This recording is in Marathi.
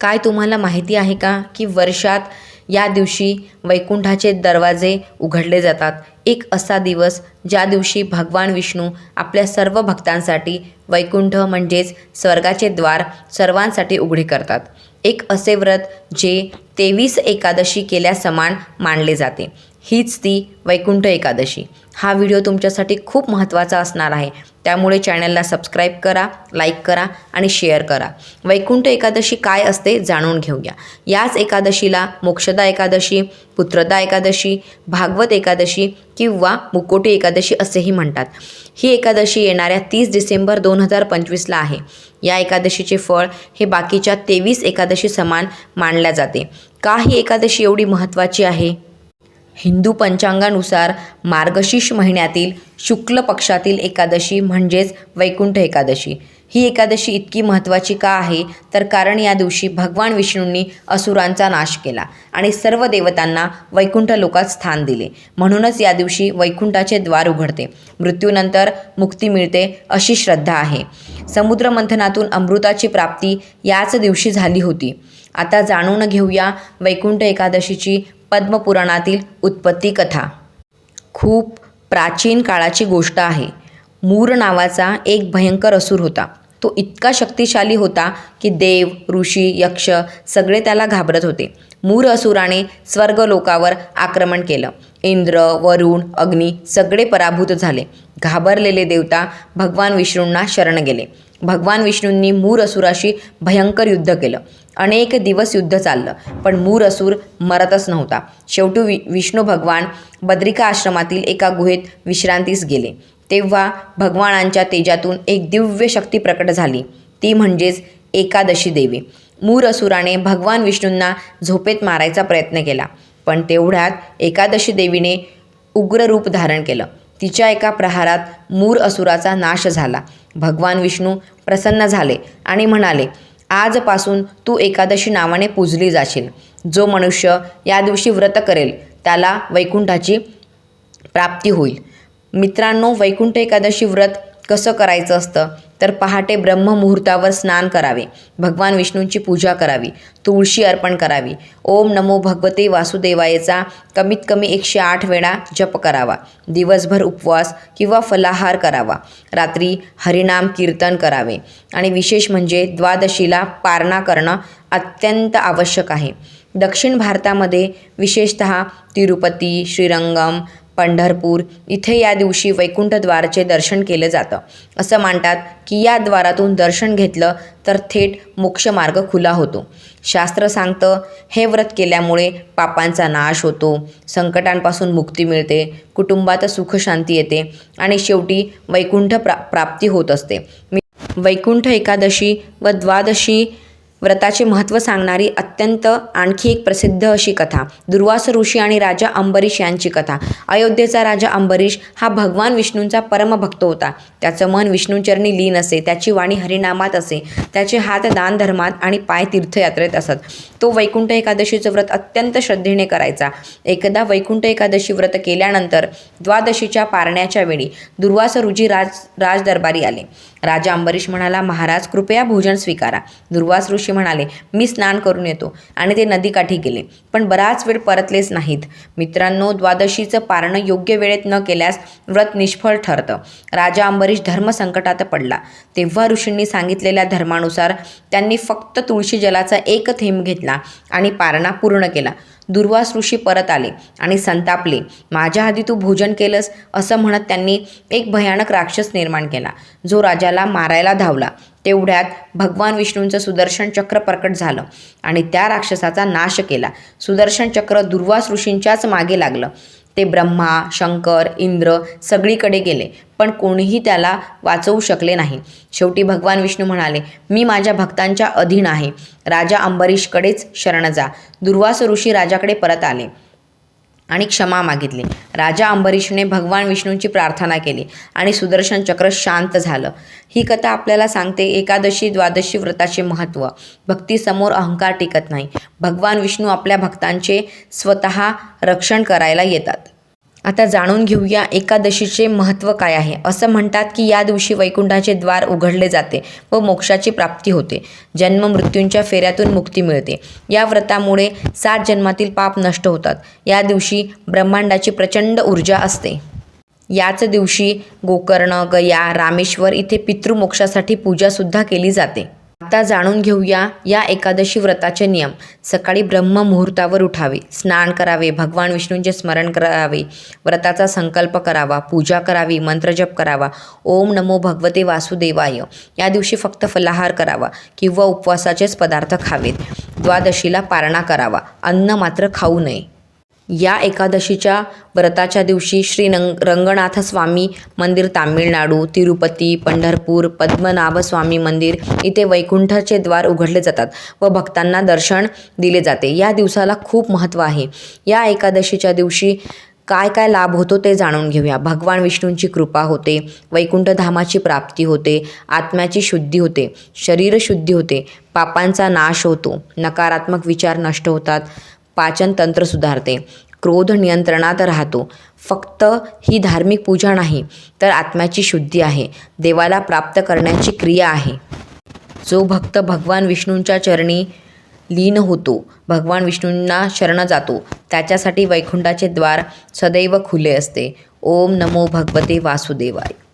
काय तुम्हाला माहिती आहे का की वर्षात या दिवशी वैकुंठाचे दरवाजे उघडले जातात? एक असा दिवस ज्या दिवशी भगवान विष्णू आपल्या सर्व भक्तांसाठी वैकुंठ म्हणजेच स्वर्गाचे द्वार सर्वांसाठी उघडे करतात. एक असे व्रत जे तेवीस एकादशी केल्या समान मानले जाते. हीच ती वैकुंठ एकादशी. हा व्हिडिओ तुमच्यासाठी खूप महत्त्वाचा असणार आहे. त्यामुळे चॅनलला सबस्क्राईब करा लाईक करा आणि शेअर करा. वैकुंठ एकादशी काय असते जाणून घेऊया. याच एकादशीला मोक्षदा एकादशी पुत्रदा एकादशी भागवत एकादशी किंवा मुकोटी एकादशी असेही म्हणतात. ही एकादशी येणाऱ्या तीस डिसेंबर दोन हजार पंचवीसला आहे. या एकादशीचे फळ हे बाकीच्या तेवीस एकादशी समान मानल्या जाते. का ही एकादशी एवढी महत्त्वाची आहे? हिंदू पंचांगानुसार मार्गशीर्ष महिन्यातील शुक्ल पक्षातील एकादशी म्हणजेच वैकुंठ एकादशी. ही एकादशी इतकी महत्त्वाची का आहे? तर कारण या दिवशी भगवान विष्णूंनी असुरांचा नाश केला आणि सर्व देवतांना वैकुंठ लोकात स्थान दिले. म्हणूनच या दिवशी वैकुंठाचे द्वार उघडते. मृत्यूनंतर मुक्ती मिळते अशी श्रद्धा आहे. समुद्रमंथनातून अमृताची प्राप्ती याच दिवशी झाली होती. आता जाणून घेऊया वैकुंठ एकादशीची पद्मपुराणातील उत्पत्ती कथा. खूप प्राचीन काळाची गोष्ट आहे. मूर नावाचा एक भयंकर असुर होता. तो इतका शक्तिशाली होता की देव ऋषी यक्ष सगळे त्याला घाबरत होते. मूर असुराने स्वर्गलोकावर आक्रमण केलं. इंद्र वरुण अग्नी सगळे पराभूत झाले. घाबरलेले देवता भगवान विष्णूंना शरण गेले. भगवान विष्णूंनी मूर असुराशी भयंकर युद्ध केलं. अनेक दिवस युद्ध चाललं. पण मूर असूर मरतच नव्हता. शेवटी वि विष्णू भगवान बद्रिका आश्रमातील एका गुहेत विश्रांतीस गेले. तेव्हा भगवानांच्या तेजातून एक दिव्य शक्ती प्रकट झाली. ती म्हणजेच एकादशी देवी. मूर असुराने भगवान विष्णूंना झोपेत मारायचा प्रयत्न केला. पण तेवढ्यात एकादशी देवीने उग्र रूप धारण केलं. तिच्या एका प्रहारात मूर असुराचा नाश झाला. भगवान विष्णू प्रसन्न झाले आणि म्हणाले आजपासून तू एकादशी नावाने पूजली जाशील. जो मनुष्य या दिवशी व्रत करेल त्याला वैकुंठाची प्राप्ती होईल. मित्रांनो वैकुंठ एकादशी व्रत कसं करायचं असतं? तर पहाटे ब्रह्ममुहूर्तावर स्नान करावे. भगवान विष्णूंची पूजा करावी. तुळशी अर्पण करावी. ओम नमो भगवते वासुदेवायचा कमीत कमी एकशे आठ वेळा जप करावा. दिवसभर उपवास किंवा फलाहार करावा. रात्री हरिनाम कीर्तन करावे. आणि विशेष म्हणजे द्वादशीला पारणा करणं अत्यंत आवश्यक आहे. दक्षिण भारतामध्ये विशेषत तिरुपती श्रीरंगम पंढरपूर इथे या दिवशी वैकुंठद्वारचे दर्शन केलं जातं. असं मानतात की या द्वारातून दर्शन घेतलं तर थेट मोक्षमार्ग खुला होतो. शास्त्र सांगतं हे व्रत केल्यामुळे पापांचा नाश होतो संकटांपासून मुक्ती मिळते कुटुंबात सुखशांती येते आणि शेवटी वैकुंठ प्रा प्राप्ती होत असते. मी वैकुंठ एकादशी व द्वादशी व्रताचे महत्त्व सांगणारी अत्यंत आणखी एक प्रसिद्ध अशी कथा दुर्वास ऋषी आणि राजा अंबरीश यांची कथा. अयोध्येचा राजा अंबरीश हा भगवान विष्णूंचा परमभक्त होता. त्याचं मन विष्णूचरणी लीन असे त्याची वाणी हरिनामात असे त्याचे हात दानधर्मात आणि पाय तीर्थयात्रेत असत. तो वैकुंठ एकादशीचं व्रत अत्यंत श्रद्धेने करायचा. एकदा वैकुंठ एकादशी व्रत केल्यानंतर द्वादशीच्या पारण्याच्या वेळी दुर्वास ऋषी राज राजदरबारी आले. राजा अंबरीश म्हणाला महाराज कृपया भोजन स्वीकारा. दुर्वास ऋषी म्हणाले मी स्नान करून येतो. आणि ते नदीकाठी गेले. पण बराच वेळ परतलेच नाहीत. मित्रांनो द्वादशीचं पारणं योग्य वेळेत न केल्यास व्रत निष्फळ ठरतं. राजा अंबरीश धर्मसंकटात पडला. तेव्हा ऋषींनी सांगितलेल्या धर्मानुसार त्यांनी फक्त तुळशी जलाचा एक थेंब घेतला आणि पारणा पूर्ण केला. दुर्वास ऋषी परत आले आणि संतापले माझ्या आधी तू भोजन केलंस असं म्हणत त्यांनी एक भयानक राक्षस निर्माण केला जो राजाला मारायला धावला. तेवढ्यात भगवान विष्णूंचं सुदर्शन चक्र प्रकट झालं आणि त्या राक्षसाचा नाश केला. सुदर्शन चक्र दुर्वास ऋषींच्याच मागे लागलं. ते ब्रह्मा शंकर इंद्र सगळीकडे गेले पण कोणीही त्याला वाचवू शकले नाही. शेवटी भगवान विष्णू म्हणाले मी माझ्या भक्तांच्या अधीन आहे. राजा अंबरीशकडेच शरण जा. दुर्वास ऋषी राजाकडे परत आले. आणि क्षमा मागितली. राजा अंबरीशने भगवान विष्णूंची प्रार्थना केली आणि सुदर्शन चक्र शांत झालं. ही कथा आपल्याला सांगते एकादशी द्वादशी व्रताचे महत्त्व भक्तीसमोर अहंकार टिकत नाही. भगवान विष्णू आपल्या भक्तांचे स्वतः रक्षण करायला येतात. आता जाणून घेऊया एकादशीचे महत्त्व काय आहे. असं म्हणतात की या दिवशी वैकुंठाचे द्वार उघडले जाते व मोक्षाची प्राप्ती होते. जन्म मृत्यूंच्या फेऱ्यातून मुक्ती मिळते. या व्रतामुळे सात जन्मातील पाप नष्ट होतात. या दिवशी ब्रह्मांडाची प्रचंड ऊर्जा असते. याच दिवशी गोकर्ण गया रामेश्वर इथे पितृमोक्षासाठी पूजासुद्धा केली जाते. आता जाणून घेऊया या एकादशी व्रताचे नियम. सकाळी ब्रह्म मुहूर्तावर उठावे स्नान करावे भगवान विष्णूंचे स्मरण करावे व्रताचा संकल्प करावा पूजा करावी मंत्रजप करावा ओम नमो भगवते वासुदेवाय. या दिवशी फक्त फलाहार करावा किंवा उपवासाचेच पदार्थ खावेत. द्वादशीला पारणा करावा अन्न मात्र खाऊ नये. या एकादशीच्या व्रताच्या दिवशी श्री नंग रंगनाथ स्वामी मंदिर तामिळनाडू तिरुपती पंढरपूर पद्मनाभस्वामी मंदिर इथे वैकुंठाचे द्वार उघडले जातात व भक्तांना दर्शन दिले जाते. या दिवसाला खूप महत्त्व आहे. या एकादशीच्या दिवशी काय काय लाभ होतो ते जाणून घेऊया. भगवान विष्णूंची कृपा होते वैकुंठधामाची प्राप्ती होते आत्म्याची शुद्धी होते शरीर शुद्धी होते पापांचा नाश होतो नकारात्मक विचार नष्ट होतात पाचन तंत्र सुधारते. क्रोध नियंत्रणात राहतो. फक्त ही धार्मिक पूजा नाही तर आत्म्याची शुद्धी आहे. देवाला प्राप्त करण्याची क्रिया आहे. जो भक्त भगवान विष्णूंच्या चरणी लीन होतो भगवान विष्णूंना शरण जातो त्याच्यासाठी वैकुंठाचे द्वार सदैव खुले असते. ओम नमो भगवते वासुदेवाय.